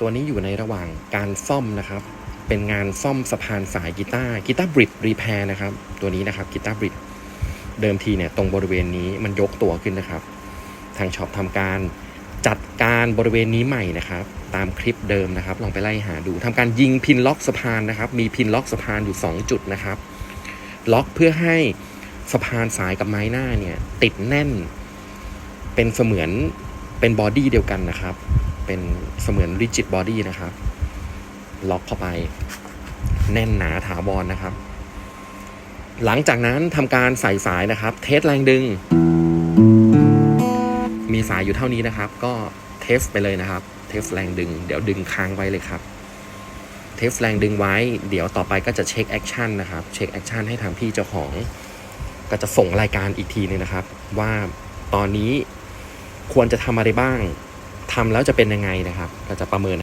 ตัวนี้อยู่ในระหว่างการซ่อมนะครับ เป็นงานซ่อมสะพานสายกีตาร์กีตาร์บริดรีแพร์นะครับ ตัวนี้นะครับกีตาร์บริดเดิมทีเนี่ยตรงบริเวณนี้มันยกตัวขึ้นนะครับ ทางช็อปทำการจัดการบริเวณนี้ใหม่นะครับ ตามคลิปเดิมนะครับ ลองไปไล่หาดูทำการยิงพินล็อกสะพานนะครับ มีพินล็อกสะพานอยู่ 2 จุดนะครับ ล็อกเพื่อให้สะพานสายกับไม้หน้าเนี่ยติดแน่น เป็นเสมือนเป็นบอดี้เดียวกันนะครับ เป็นเสมือนริจิตบอดี้นะครับ ล็อกเข้าไป แน่นหนาถาวรนะครับ หลังจากนั้นทำการใส่สายนะครับ เทสแรงดึง มีสายอยู่เท่านี้นะครับ ก็เทสไปเลยนะครับ เทสแรงดึง เดี๋ยวดึงค้างไว้เลยครับเทสแรงดึงไว้ เดี๋ยวต่อไปก็จะเช็คแอคชั่นนะครับ เช็คแอคชั่นให้ทางพี่เจ้าของ ก็จะส่งรายการอีกทีนึงนะครับ ว่าตอนนี้ควรจะทำอะไรบ้าง ทำแล้วจะเป็นยังไงนะครับ เราจะประเมิน